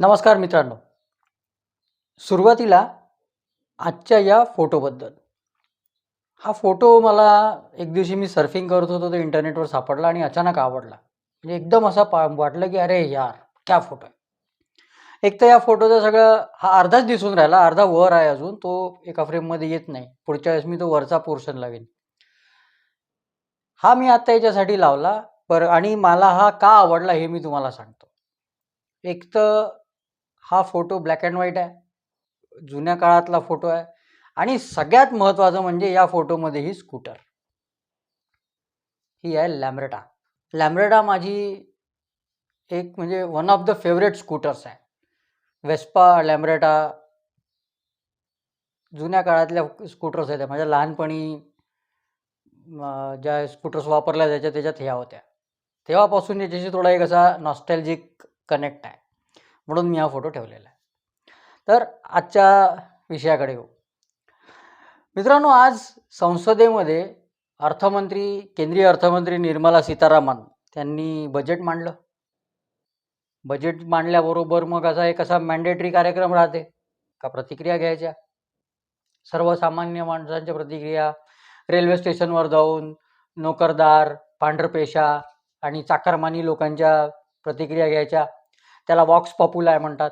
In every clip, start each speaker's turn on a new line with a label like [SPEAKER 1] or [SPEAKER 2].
[SPEAKER 1] नमस्कार मित्रांनो. सुरुवातीला आजच्या या फोटोबद्दल. हा फोटो मला एक दिवशी मी सर्फिंग करत होतो तो इंटरनेटवर सापडला आणि अचानक आवडला. म्हणजे एकदम असा पा वाटलं की अरे यार क्या फोटो आहे. एक तर या फोटोचं सगळं हा अर्धाच दिसून राहिला अर्धा वर आहे अजून तो एका फ्रेममध्ये येत नाही. पुढच्या वेळेस मी तो वरचा पोर्शन लावेन. हा मी आत्ता याच्यासाठी लावला बरं आणि मला हा का आवडला हे मी तुम्हाला सांगतो. एक तर हा फोटो ब्लॅक अँड व्हाईट आहे. जुन्या काळातला फोटो आहे. आणि सगळ्यात महत्त्वाचं म्हणजे या फोटोमध्ये ही स्कूटर ही आहे लॅम्ब्रेटा लॅम्ब्रेटा माझी एक म्हणजे one of the favourite scooters आहे. वेस्पा लॅम्ब्रेटा जुन्या काळातल्या स्कूटर्स आहेत माझ्या लहानपणी ज्या स्कूटर्स वापरल्या जायच्या त्याच्यात ह्या होत्या. तेव्हापासून याच्याशी थोडा एक असा नॉस्टॅल्जिक कनेक्ट आहे. म्हणून मी हा फोटो ठेवलेला आहे. तर आजच्या विषयाकडे येऊ. मित्रांनो आज संसदेमध्ये अर्थमंत्री केंद्रीय अर्थमंत्री निर्मला सीतारामन त्यांनी बजेट मांडलं. बजेट मांडल्याबरोबर मग असा एक असा मॅन्डेटरी कार्यक्रम राहते का प्रतिक्रिया घ्यायच्या? सर्वसामान्य माणसांच्या प्रतिक्रिया रेल्वे स्टेशनवर जाऊन नोकरदार पांढरपेशा आणि चाकरमानी लोकांच्या प्रतिक्रिया घ्यायच्या. त्याला वॉक्स पॉप्युलाय म्हणतात.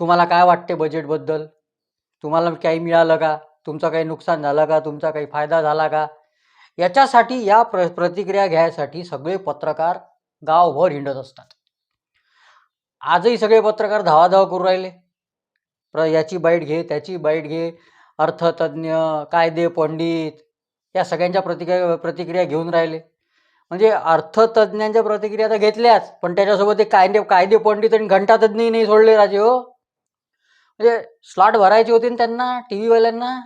[SPEAKER 1] तुम्हाला काय वाटते बजेटबद्दल तुम्हाला काही मिळालं का? तुमचं काही नुकसान झालं का? तुमचा काही फायदा झाला का? याच्यासाठी या प्र प्रतिक्रिया घ्यायसाठी सगळे पत्रकार गावभर हिंडत असतात. आजही सगळे पत्रकार धावाधाव करू राहिले. प्र याची बाईट घे त्याची बाईट घे अर्थतज्ज्ञ कायदे पंडित या सगळ्यांच्या प्रतिक्रिया प्रतिक्रिया घेऊन राहिले. म्हणजे अर्थतज्ज्ञांच्या प्रतिक्रिया तर घेतल्याच पण त्याच्यासोबत ते कायदे कायदे पंडित आणि घंटातज्ञही नाही सोडले राजे हो. म्हणजे स्लॉट भरायचे होती ना त्यांना टी व्हीवाल्यांना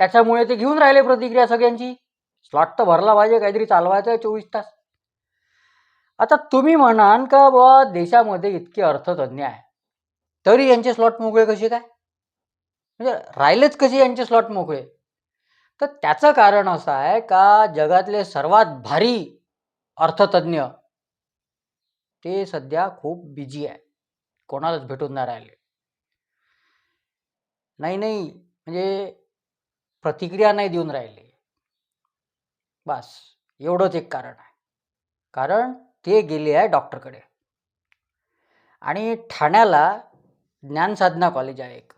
[SPEAKER 1] त्याच्यामुळे ते घेऊन राहिले प्रतिक्रिया सगळ्यांची. स्लॉट तर भरला पाहिजे काहीतरी चालवायचं आहे चोवीस तास. आता तुम्ही म्हणाल का बुवा देशामध्ये इतके अर्थतज्ञ आहे? तरी यांचे स्लॉट मोकळे कसे काय? म्हणजे राहिलेच कसे यांचे स्लॉट मोकळे? तर त्याचं कारण असं आहे का जगातले सर्वात भारी अर्थतज्ञ ते सध्या खूप बिझी आहे. कोणालाच भेटून नाही राहिले. नाही नाही म्हणजे प्रतिक्रिया नाही देऊन राहिले. बस एवढंच एक कारण आहे. कारण ते गेले आहे डॉक्टरकडे. आणि ठाण्याला ज्ञानसाधना कॉलेज आहे एक.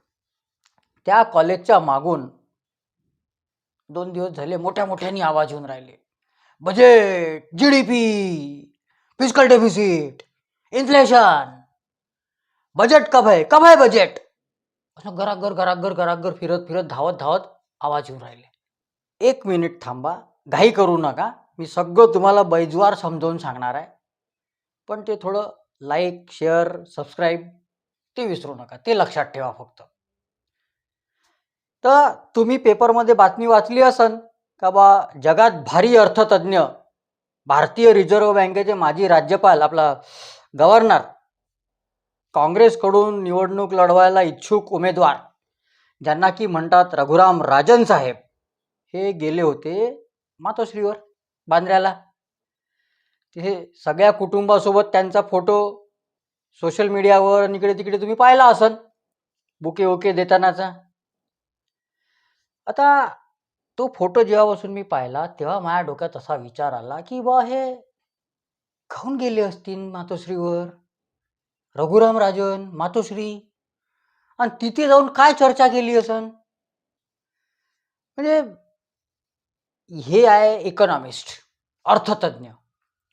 [SPEAKER 1] त्या कॉलेजच्या मागून दोन दिवस झाले मोठ्या मोठ्याने आवाज येऊन राहिले. Budget G D P fiscal deficit inflation budget कब आहे कब आहे बजेट? असं घराघर घराघर घराघर फिरत फिरत धावत धावत आवाज येऊन राहिले. एक मिनिट थांबा. घाई करू नका. मी सगळं तुम्हाला बैजवार समजावून सांगणार आहे. पण ते थोडं लाईक शेअर सबस्क्राईब ते विसरू नका. ते लक्षात ठेवा फक्त. तर तुम्ही पेपरमध्ये बातमी वाचली असन का बा जगात भारी अर्थतज्ज्ञ भारतीय रिझर्व्ह बँकेचे माजी राज्यपाल आपला गव्हर्नर काँग्रेसकडून निवडणूक लढवायला इच्छुक उमेदवार ज्यांना की म्हणतात रघुराम राजन साहेब हे गेले होते मातोश्रीवर बांद्र्याला. हे सगळ्या कुटुंबासोबत त्यांचा फोटो सोशल मीडियावर इकडे तिकडे तुम्ही पाहिला असन बुके ओके देतानाचा. आता तो फोटो जेव्हापासून मी पाहिला तेव्हा माझ्या डोक्यात असा विचार आला की बा हे खाऊन गेले असतील मातोश्रीवर. रघुराम राजन मातोश्री. आणि तिथे जाऊन काय चर्चा केली असन? म्हणजे हे आहे इकॉनॉमिस्ट अर्थतज्ञ.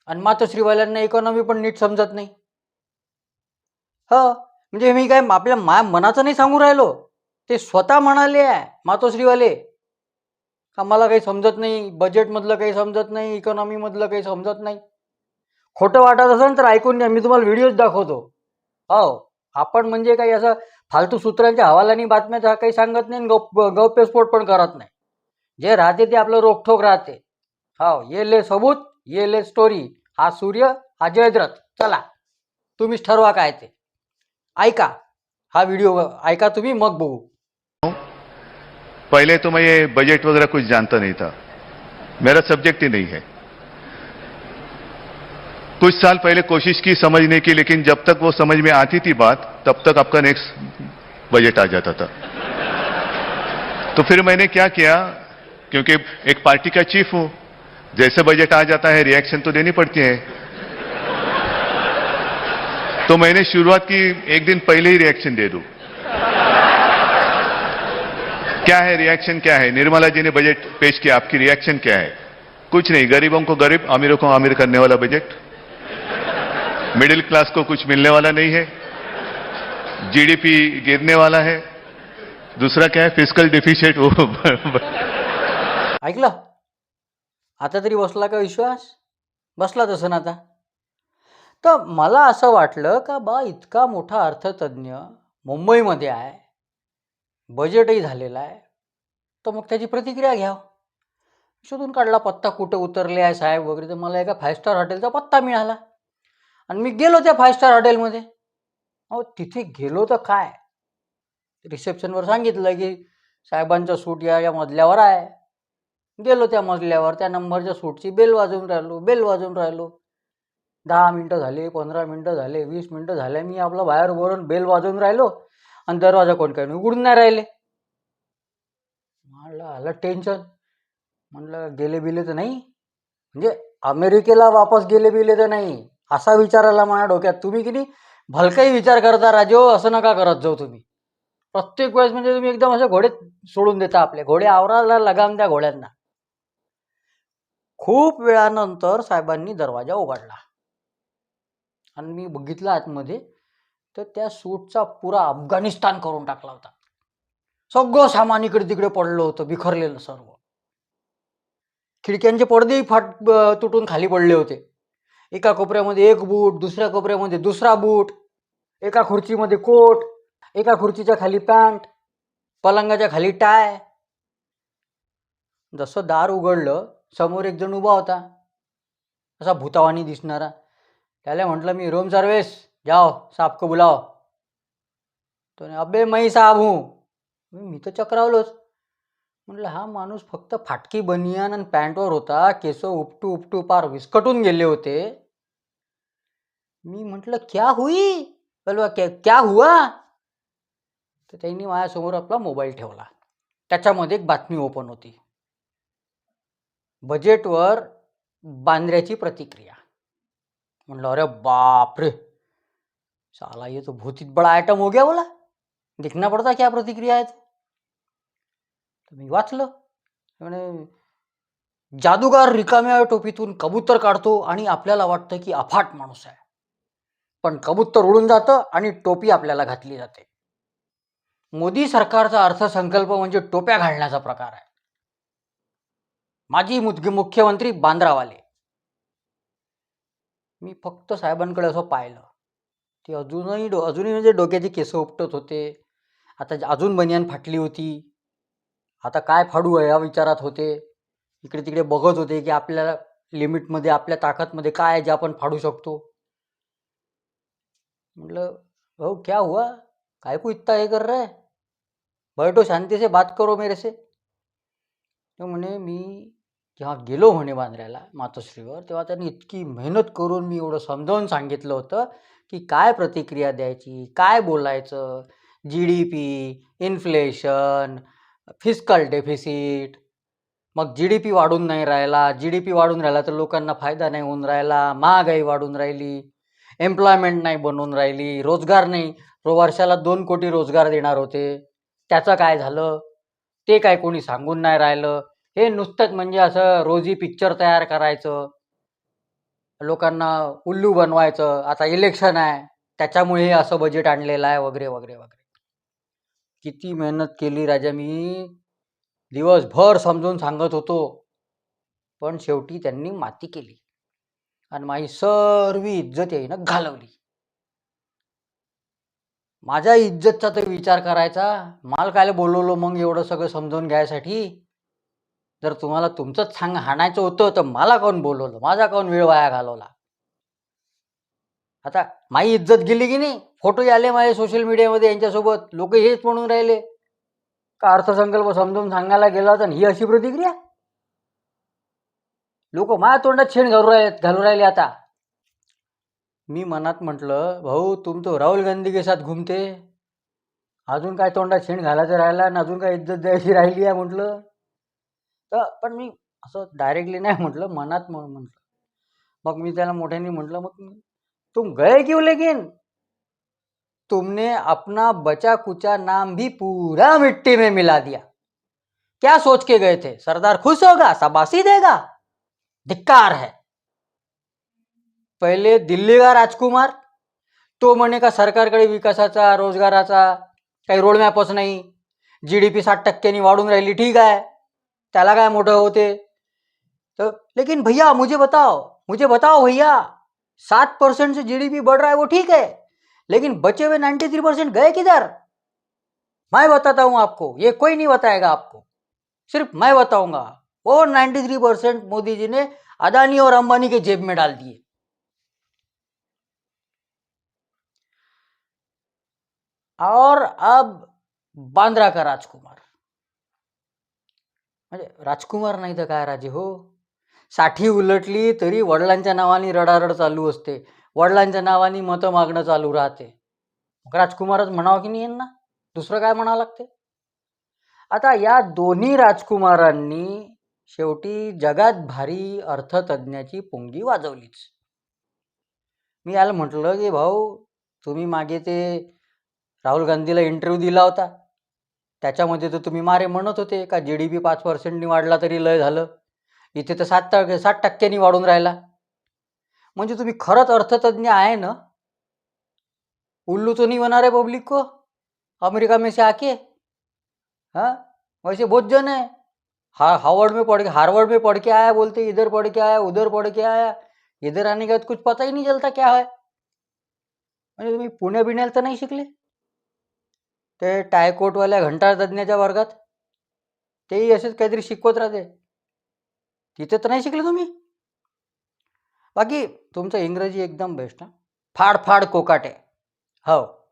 [SPEAKER 1] आणि मातोश्रीवाल्यांना इकॉनॉमी पण नीट समजत नाही. ह म्हणजे मी काय आपल्या माया मनाचं नाही सांगू राहिलो. ते स्वतः म्हणाले आहे मातोश्रीवाले आम्हाला काही समजत नाही बजेटमधलं काही समजत नाही इकॉनॉमीमधलं काही समजत नाही. खोटं वाटत असेल तर ऐकून घ्या मी तुम्हाला व्हिडिओज दाखवतो. हो आपण म्हणजे काही असं फालतू सूत्रांच्या हवालानी बातम्या काही सांगत नाही गौ गौप्यस्फोट पण करत नाही. जे राहते ते आपलं रोखठोक राहते. हो ये ले सबूत ये ले स्टोरी हा सूर्य हा जयद्रथ. चला तुम्हीच ठरवा काय ते. ऐका हा व्हिडिओ ऐका तुम्ही मग बघू.
[SPEAKER 2] पहले तो मैं ये बजट वगैरह कुछ जानता नहीं था। मेरा सब्जेक्ट ही नहीं है। कुछ साल पहले कोशिश की समझने की, लेकिन जब तक वो समझ में आती थी बात, तब तक आपका नेक्स्ट बजट आ जाता था। तो फिर मैंने क्या किया, क्योंकि एक पार्टी का चीफ हूँ, जैसे बजट आ जाता है रिएक्शन तो देनी पड़ती है। तो मैंने शुरुआत की, एक दिन पहले ही रिएक्शन दे दूँ। क्या है रिएक्शन क्या है? निर्मला जी ने बजट पेश किया, आपकी रिएक्शन क्या है? कुछ नहीं, गरीबों को गरीब, अमीरों को अमीर करने वाला बजट मिडिल क्लास को कुछ मिलने वाला नहीं है। जीडीपी गिरने वाला है। दूसरा क्या है? फ़िज़िकल डिफिशिट वो
[SPEAKER 1] ऐकलं? आता तरी बसला का विश्वास? बसला तसं ना आता. तर मला असं वाटलं का बा, इतका मोठा अर्थतज्ञ मुंबईमध्ये आहे. बजेटही झालेला आहे. तर मग त्याची प्रतिक्रिया घ्या. शोधून काढला पत्ता कुठं उतरले आहे साहेब वगैरे तर मला एका फाय स्टार हॉटेलचा पत्ता मिळाला. आणि मी गेलो त्या फाय स्टार हॉटेलमध्ये अहो तिथे गेलो तर काय? रिसेप्शनवर सांगितलं की साहेबांचा सूट या या मजल्यावर आहे. गेलो त्या मजल्यावर त्या नंबरच्या सूटची बेल वाजवून राहिलो बेल वाजवून राहिलो. दहा मिनटं झाले पंधरा मिनटं झाले वीस मिनटं झाले मी आपलं बाहेर वरून बेल वाजवून राहिलो. आणि दरवाजा कोण काही उघडून नाही राहिले. म्हणलं आलं टेन्शन म्हणलं गेले बिले तर नाही. म्हणजे अमेरिकेला वापस गेले बिले तर नाही. असा विचार आला माझ्या डोक्यात. तुम्ही किती भलकाही विचार करता राजो हो, असं नका करत जाऊ तुम्ही. प्रत्येक वेळेस म्हणजे तुम्ही एकदम असे घोडे सोडून देता आपले. घोडे आवराला लगाम द्या घोड्यांना. खूप वेळानंतर साहेबांनी दरवाजा उघडला. आणि मी बघितलं आतमध्ये तर त्या सूटचा पुरा अफगाणिस्तान करून टाकला होता. सगळं सामान इकडे तिकडे पडलं होतं बिखरलेलं सर्व. खिडक्यांचे पडदेही फाट तुटून खाली पडले होते. एका कोपऱ्यामध्ये एक बूट दुसऱ्या कोपऱ्यामध्ये दुसरा बूट एका खुर्चीमध्ये कोट एका खुर्चीच्या खाली पॅन्ट पलंगाच्या खाली टाय. जसं दार उघडलं समोर एक जण उभा होता. असा भूतावानी दिसणारा. त्याला म्हटलं मी रोम सर्वेस जाओ साहब को बुलाओ। तो अबे मई साहब हूँ। मी तर चक्रावलोच म्हटलं हा माणूस फक्त फाटकी बनियान आणि पॅन्टवर होता केस उपटू उपटू पार विस्कटून गेले होते। मी म्हटलं क्या हुई? बोलवा क्या क्या हुआ? तर त्यांनी माझ्यासमोर आपला मोबाईल ठेवला. त्याच्यामध्ये एक बातमी ओपन होती. बजेटवर बांद्र्याची प्रतिक्रिया. म्हणलं अरे बापरे! साला ये तो बहुत ही बड़ा आइटम हो गया बोला। देखना पड़ता क्या प्रतिक्रिया है तर मी वाचलं म्हणे जादूगार रिकाम्या टोपीतून कबूतर काढतो आणि आपल्याला वाटतं की अफाट माणूस आहे. पण कबूतर उडून जातं आणि टोपी आपल्याला घातली जाते. मोदी सरकारचा अर्थसंकल्प म्हणजे टोप्या घालण्याचा प्रकार आहे. माजी मुद- मुख्यमंत्री बांद्रावाले. मी फक्त साहेबांकडे असं पाहिलं. ते अजूनही डो अजूनही म्हणजे डोक्याचे केस उपटत होते. आता अजून बनियान फाटली होती. आता काय फाडू आहे या विचारात होते. इकडे तिकडे बघत होते की आपल्या लिमिटमध्ये आपल्या ताकदमध्ये काय आहे जे आपण फाडू शकतो. म्हटलं अहो क्या हुआ? काय को इतना हे कर रहा है? बैठो शांती से बात करो मेरे से. तो म्हणे मी जेव्हा गेलो म्हणे बांद्र्याला मातोश्रीवर तेव्हा त्यांनी इतकी मेहनत करून मी एवढं समजावून सांगितलं होतं की काय प्रतिक्रिया द्यायची काय बोलायचं G D P inflation fiscal deficit मग जी डी पी वाढून नाही राहिला जी डी पी वाढून राहिला तर लोकांना फायदा नाही होऊन राहिला महागाई वाढून राहिली एम्प्लॉयमेंट नाही बनवून राहिली रोजगार नाही. रो वर्षाला दोन कोटी रोजगार देणार होते. त्याचं काय झालं? ते काय कोणी सांगून नाही राहिलं. हे नुसतंच म्हणजे असं रोजी पिक्चर तयार करायचं लोकांना उल्लू बनवायचं आता इलेक्शन आहे त्याच्यामुळे असं बजेट आणलेलं आहे वगैरे वगैरे वगैरे. किती मेहनत केली राजा मी. दिवसभर समजून सांगत होतो पण शेवटी त्यांनी माती केली. आणि माझी सर्व इज्जत यायनं घालवली. माझ्या इज्जतचा तर विचार करायचा माल काय बोलवलो मग एवढं सगळं समजून घ्यायसाठी? जर तुम्हाला तुमचंच सांग हाणायचं होतं तर मला कोण बोलवलं? माझा कोण वेळ वाया घालवला? आता माझी इज्जत गेली की नाही? फोटो आले माझे सोशल मीडियामध्ये यांच्यासोबत. लोक हेच म्हणून राहिले. का अर्थसंकल्प समजून सांगायला गेला होता आणि ही अशी प्रतिक्रिया? लोक माझ्या तोंडात शेण घालू राहिले घालू राहिले आता. मी मनात म्हटलं भाऊ तुम तो राहुल गांधी के साथ घुमते. अजून काय तोंडात शेण घालायचं राहिला आणि अजून काय इज्जत द्यायची राहिली आहे? म्हटलं. तर पण मी असं डायरेक्टली नाही म्हटलं मनात म्हणून म्हटलं. मग मी त्याला मोठ्याने म्हटलं मग तुम गए क्यों लेकिन तुमने अपना बचा कुचा नाम भी पूरा मिट्टी में मिला दिया. क्या सोच के गए थे? सरदार खुश होगा? शाबाशी देगा? धिक्कार है। पहिले दिल्ली का राजकुमार तो म्हणे का सरकारकडे विकासाचा रोजगाराचा काही रोडमॅपच नाही. जी डी पी साठ टक्क्यांनी वाढून राहिली ठीक आहे. त्याला काय मोठं होते। तो लेकिन भैया, मुझे बताओ मुझे बताओ भैया, सात परसेंट से जीडीपी बढ़ रहा है, वो ठीक है, लेकिन बचे हुए नाइन्टी थ्री परसेंट गए किधर? मैं बताता हूँ आपको, ये कोई नहीं बताएगा आपको, सिर्फ़ मैं बताऊँगा। वो ninety three percent Modi ji ने अदानी और अंबानी के जेब में डाल दिए। और अब बांद्रा का राजकुमार। म्हणजे राजकुमार नाही तर काय राजे हो? साठी उलटली तरी वडिलांच्या नावाने रडारड चालू असते. वडिलांच्या नावाने मतं मागणं चालू राहते. मग राजकुमारच म्हणावं की नाही यांना? दुसरं काय म्हणावं लागते? आता या दोन्ही राजकुमारांनी शेवटी जगात भारी अर्थतज्ञाची पुंगी वाजवलीच. मी याला म्हटलं की भाऊ तुम्ही मागे ते राहुल गांधीला इंटरव्ह्यू दिला होता. त्याच्यामध्ये तर तुम्ही मारे म्हणत होते का जी डी पी पाच पर्सेंटनी वाढला तरी लय झालं. इथे तर सात टक्के सात टक्क्यांनी वाढून राहिला. म्हणजे तुम्ही खरंच अर्थतज्ञ आहे ना? उल्लू तो नाही होणार आहे पब्लिक को? अमेरिका में से आके? हाँ? वैसे बहुत जन है. हा हार्वर्ड में पढ़ के हार्वर्ड में पढ़ के आया बोलते इधर पढ़ के आया उधर पढ़ के आया. इधर आने के बाद कुछ पता ही नहीं चलता क्या है। म्हणजे तुम्ही पुण्या बिण्याला तर नाही शिकले? ते टायकोटवाल्या घंटा वर्गात? तेही असेच काहीतरी शिकवत राहते. तिथे तर नाही शिकले तुम्ही? बाकी तुमचं इंग्रजी एकदम बेस्ट ना फाड फाड कोकाटे. हो.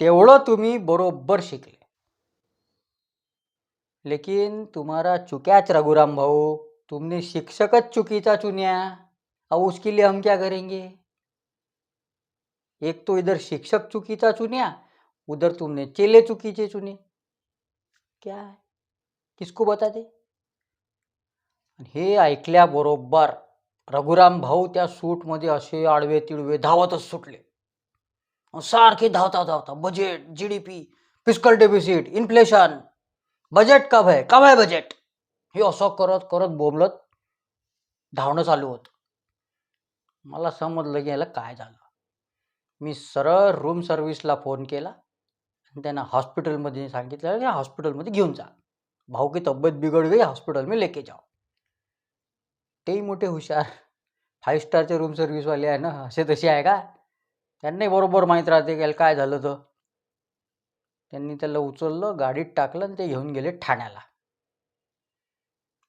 [SPEAKER 1] तेवढं तुम्ही बरोबर शिकले. लेकिन तुम्हारा चुक्याच रघुराम भाऊ. तुमने शिक्षकच चुकीचा चुन्या. अब उसके लिए हम क्या करेंगे? एक तो इधर शिक्षक चुकीचा चुन्या उधर तुमने चेले चुकीचे चुने? क्या है? किसको बता दे? आणि हे ऐकल्याबरोबर रघुराम भाऊ त्या सूटमध्ये असे आडवे तिडवे धावतच सुटले. सारखे धावता धावता budget G D P fiscal deficit inflation budget कब आहे कब आहे बजेट हे असं करत करत बोंबलत धावणं चालू होतं. मला समजलं की याला काय झालं. मी सरळ रूम सर्व्हिसला फोन केला. त्यांना हॉस्पिटलमध्ये सांगितलं की हॉस्पिटलमध्ये घेऊन जा. भाऊ की तब्येत बिघड गई हॉस्पिटल में लेके जाओ तेही मोठे हुशार. फाईव्ह स्टारचे रूम सर्व्हिसवाले आहे ना असे तसे आहे का? त्यांनाही बरोबर माहीत राहते की याला काय झालं तर त्यांनी त्याला उचललं गाडीत टाकलं आणि ते घेऊन गेले ठाण्याला.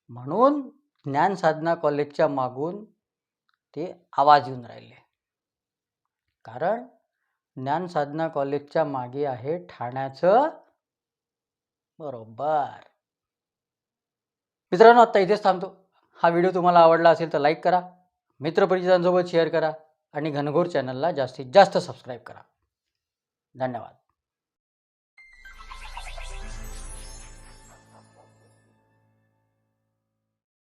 [SPEAKER 1] म्हणून ज्ञान साधना कॉलेजच्या मागून ते आवाज येऊन राहिले. कारण ज्ञान साधना कॉलेजच्या मागे आहे ठाण्याचं. बरोबर. मित्रांनो आत्ता इथेच थांबतो. हा व्हिडिओ तुम्हाला आवडला असेल तर लाईक करा मित्रपरिचितांसोबत शेअर करा आणि घनघोर चॅनलला जास्तीत जास्त सबस्क्राईब करा. धन्यवाद.